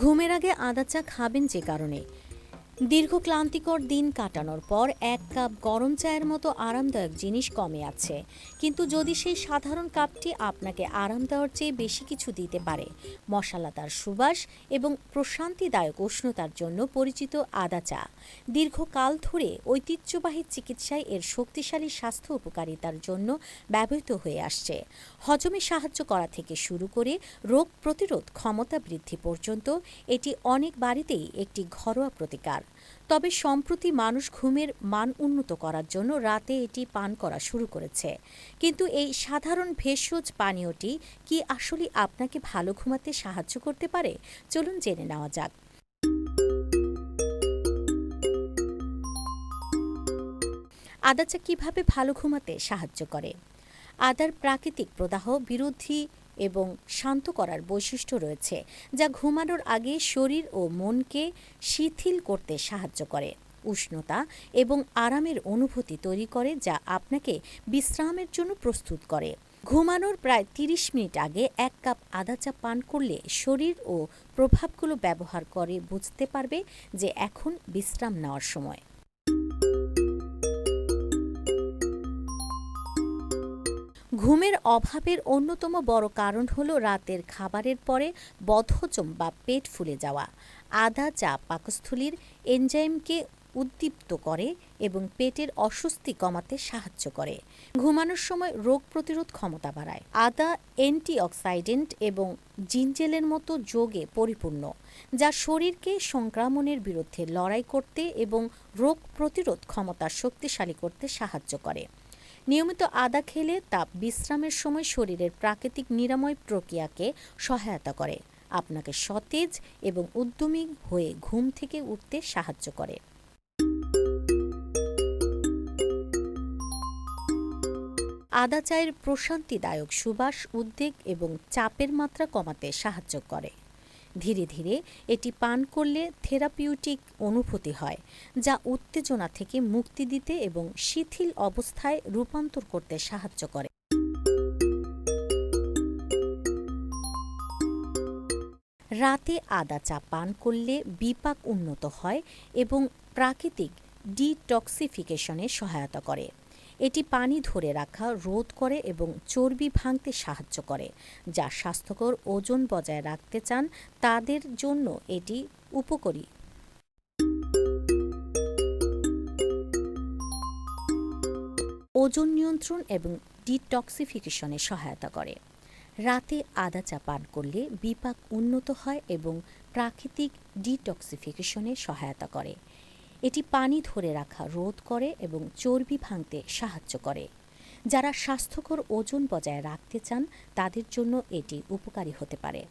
ঘুমের আগে আদা চা খাবেন যে কারণে। দীর্ঘ ক্লান্তিকর দিন কাটানোর পর এক কাপ গরম চায়ের মতো আরামদায়ক জিনিস কমে আছে। কিন্তু যদি সেই সাধারণ কাপটি আপনাকে আরাম দেওয়ার চেয়ে বেশি কিছু দিতে পারে, মশলাদার সুবাস এবং প্রশান্তিদায়ক উষ্ণতার জন্য পরিচিত আদা চা, দীর্ঘকাল ধরে ঐতিহ্যবাহী চিকিৎসায় এর শক্তিশালী স্বাস্থ্য উপকারিতার জন্য ব্যবহৃত হয়ে আসছে। হজমে সাহায্য করা থেকে শুরু করে রোগ প্রতিরোধ ক্ষমতা বৃদ্ধি পর্যন্ত এটি অনেক বাড়িতেই একটি ঘরোয়া প্রতিকার। তবে সম্প্রতি মানুষ ঘুমের মান উন্নত করার জন্য রাতে এটি পান করা শুরু করেছে। কিন্তু এই সাধারণ ভেষজ পানীয়টি কি আসলে আপনাকে ভালো ঘুমাতে সাহায্য করতে পারে? চলুন জেনে নেওয়া যাক। আদা চা কীভাবে ভালো ঘুমাতে সাহায্য করে? আদার প্রাকৃতিক প্রদাহ বিরোধী এবং শান্ত করার বৈশিষ্ট্য রয়েছে, যা ঘুমানোর আগে শরীর ও মনকে শিথিল করতে সাহায্য করে, উষ্ণতা এবং আরামের অনুভূতি তৈরি করে যা আপনাকে বিশ্রামের জন্য প্রস্তুত করে। ঘুমানোর প্রায় ৩০ মিনিট আগে এক কাপ আদা চা পান করলে শরীর ও প্রভাবগুলো ব্যবহার করে বুঝতে পারবে যে এখন বিশ্রাম নেওয়ার সময়। ঘুমের অভাবের অন্যতম বড় কারণ হলো রাতের খাবারের পরে বদহজম বা পেট ফুলে যাওয়া। আদা, চা, পাকস্থলীর এনজাইমকে উদ্দীপ্ত করে এবং পেটের অস্বস্তি কমাতে সাহায্য করে। ঘুমানোর সময় রোগ প্রতিরোধ ক্ষমতা বাড়ায়। আদা অ্যান্টিঅক্সাইডেন্ট এবং জিঞ্জেলের মতো যোগে পরিপূর্ণ, যা শরীরকে সংক্রমণের বিরুদ্ধে লড়াই করতে এবং রোগ প্রতিরোধ ক্ষমতা শক্তিশালী করতে সাহায্য করে। নিয়মিত আদা খেলে তা বিশ্রামের সময় শরীরের প্রাকৃতিক নিরাময় প্রক্রিয়াকে সহায়তা করে, আপনাকে সতেজ এবং উদ্যমী হয়ে ঘুম থেকে উঠতে সাহায্য করে। আদা চায়ের প্রশান্তিদায়ক সুবাস, উদ্বেগ এবং চাপের মাত্রা কমাতে সাহায্য করে। ধীরে ধীরে এটি পান করলে থেরাপিউটিক অনুভূতি হয়, যা উত্তেজনা থেকে মুক্তি দিতে এবং শিথিল অবস্থায় রূপান্তর করতে সাহায্য করে। রাতে আদা চা পান করলে বিপাক উন্নত হয় এবং প্রাকৃতিক ডিটক্সিফিকেশনে সহায়তা করে। এটি পানি ধরে রাখা, রোধ করে এবং চর্বি ভাঙতে সাহায্য করে, যা স্বাস্থ্যকর ওজন বজায় রাখতে চান। তাদের জন্য এটি উপকারী। ওজন নিয়ন্ত্রণ এবং ডিটক্সিফিকেশনে সহায়তা করে। রাতে আদা চা পান করলে বিপাক উন্নত হয় এবং প্রাকৃতিক ডিটক্সিফিকেশনে সহায়তা করে। এটি পানি ধরে রাখা রোধ করে এবং চর্বি ভাঙতে সাহায্য করে। যারা স্বাস্থ্যকর ওজন বজায় রাখতে চান, তাদের জন্য এটি উপকারী হতে পারে।